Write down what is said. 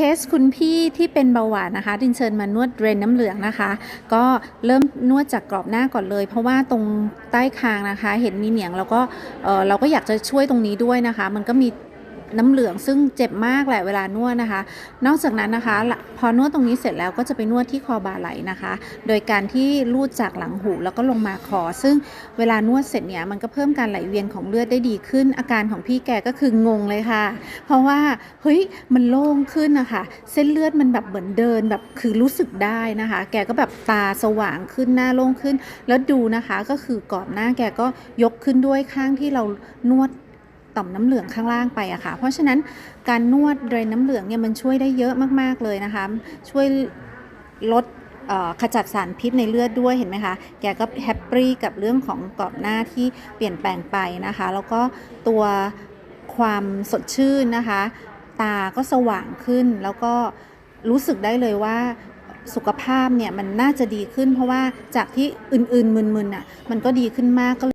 เคสคุณพี่ที่เป็นเบาหวานนะคะ ดินเชิญมานวดเดรนน้ำเหลืองนะคะ ก็เริ่มนวดจากกรอบหน้าก่อนเลย เพราะว่าตรงใต้คางนะคะ เห็นมีเหนียงแล้วก็เออเราก็อยากจะช่วยตรงนี้ด้วยนะคะ มันก็มี น้ำเหลืองซึ่งเจ็บมากแหละเวลานวดนะคะ นอกจากนั้นนะคะละพอนวดตรงนี้เสร็จแล้วก็จะไปนวดที่คอบ่าไหล่นะคะ โดยการที่ลูดจากหลังหูแล้วก็ลงมาคอ ซึ่งเวลานวดเสร็จเนี่ยมันก็เพิ่มการไหลเวียนของเลือดได้ดีขึ้น อาการของพี่แกก็คืองงเลยค่ะ เพราะว่าเฮ้ยมันโล่งขึ้นนะคะเส้นเลือดมันแบบเหมือนเดินแบบคือรู้สึกได้นะคะ แกก็แบบตาสว่างขึ้นหน้าโล่งขึ้น แล้วดูนะคะก็คือกรอบหน้าแกก็ยกขึ้นด้วยข้างที่เรานวด ต่อมน้ำเหลืองข้างล่างไปอะค่ะ เพราะฉะนั้นการนวดเดรนน้ำเหลืองเนี่ยมันช่วยได้เยอะมากๆเลยนะคะ ช่วยลดขจัดสารพิษในเลือดด้วยเห็นไหมคะ แกก็แฮปปี้กับเรื่องของกรอบหน้าที่เปลี่ยนแปลงไปนะคะ แล้วก็ตัวความสดชื่นนะคะ ตาก็สว่างขึ้นแล้วก็รู้สึกได้เลยว่าสุขภาพเนี่ยมันน่าจะดีขึ้น เพราะว่าจากที่อื่นๆมึนๆอะมันก็ดีขึ้นมากก็